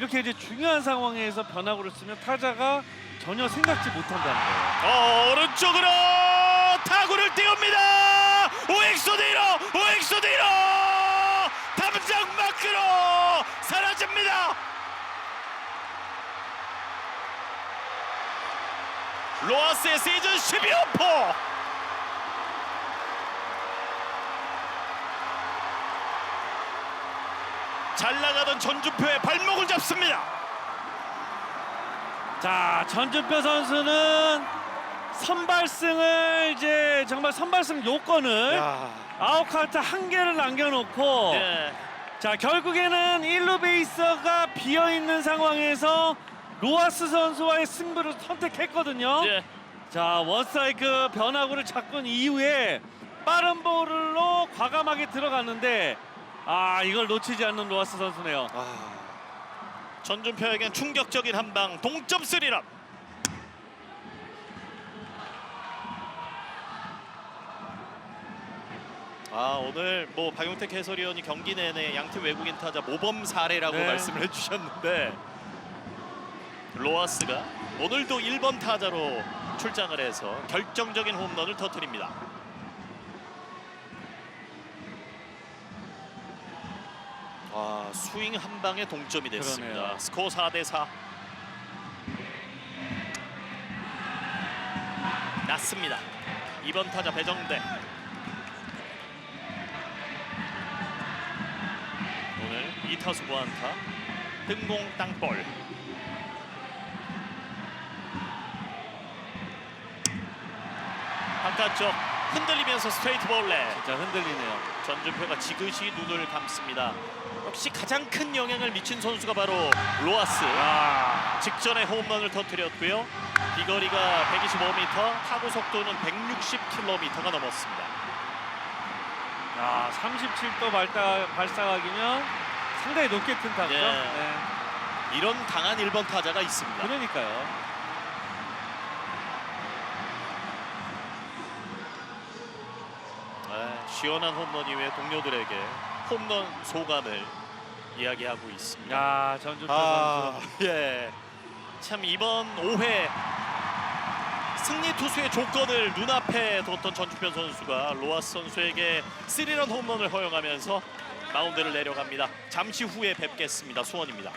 이렇게 이제 중요한 상황에서 변화구를 쓰면 타자가 전혀 생각지 못한다는 거예요. 어, 오른쪽으로 타구를 띄웁니다. 오엑소 뒤로 오엑소 뒤로 담장 밖으로 사라집니다. 로하스의 시즌 12호포 잘 나가던 전주표의 발목을 잡습니다. 자 전준표 선수는 선발승을 이제 정말 선발승 요건을 아웃카운트 한 개를 남겨놓고 예. 자 결국에는 1루 베이스가 비어 있는 상황에서 로하스 선수와의 승부를 선택했거든요. 예. 자 원스트라이크 변화구를 잡은 이후에 빠른 볼로 과감하게 들어갔는데 아 이걸 놓치지 않는 로하스 선수네요. 전준표에겐 충격적인 한방 동점 스리런 아 오늘 뭐 박용택 해설위원이 경기 내내 양팀 외국인 타자 모범 사례라고 네. 말씀을 해주셨는데 로하스가 오늘도 1번 타자로 출장을 해서 결정적인 홈런을 터뜨립니다. 아 스윙 한 방에 동점이 됐습니다. 그러네요. 스코어 4대 4. 났습니다. 2번 타자 배정대. 오늘 2타수 무안타. 등공 땅볼. 바깥쪽 흔들리면서 스트레이트 볼레. 진짜 흔들리네요. 전준표가 지그시 눈을 감습니다. 역시 가장 큰 영향을 미친 선수가 바로 로하스. 아 직전에 홈런을 터뜨렸고요. 비거리가 125m, 타구 속도는 160km가 넘었습니다. 야, 37도 발사, 발사각이면 상당히 높게 큰 타구죠. 예. 네. 이런 강한 1번 타자가 있습니다. 그러니까요. 시원한 홈런 이후에 동료들에게 홈런 소감을 이야기하고 있습니다. 야, 전준표 아, 선수. 예. 참 이번 5회 승리 투수의 조건을 눈앞에 뒀던 전주편 선수가 로하스 선수에게 스리런 홈런을 허용하면서 마운드를 내려갑니다. 잠시 후에 뵙겠습니다. 수원입니다.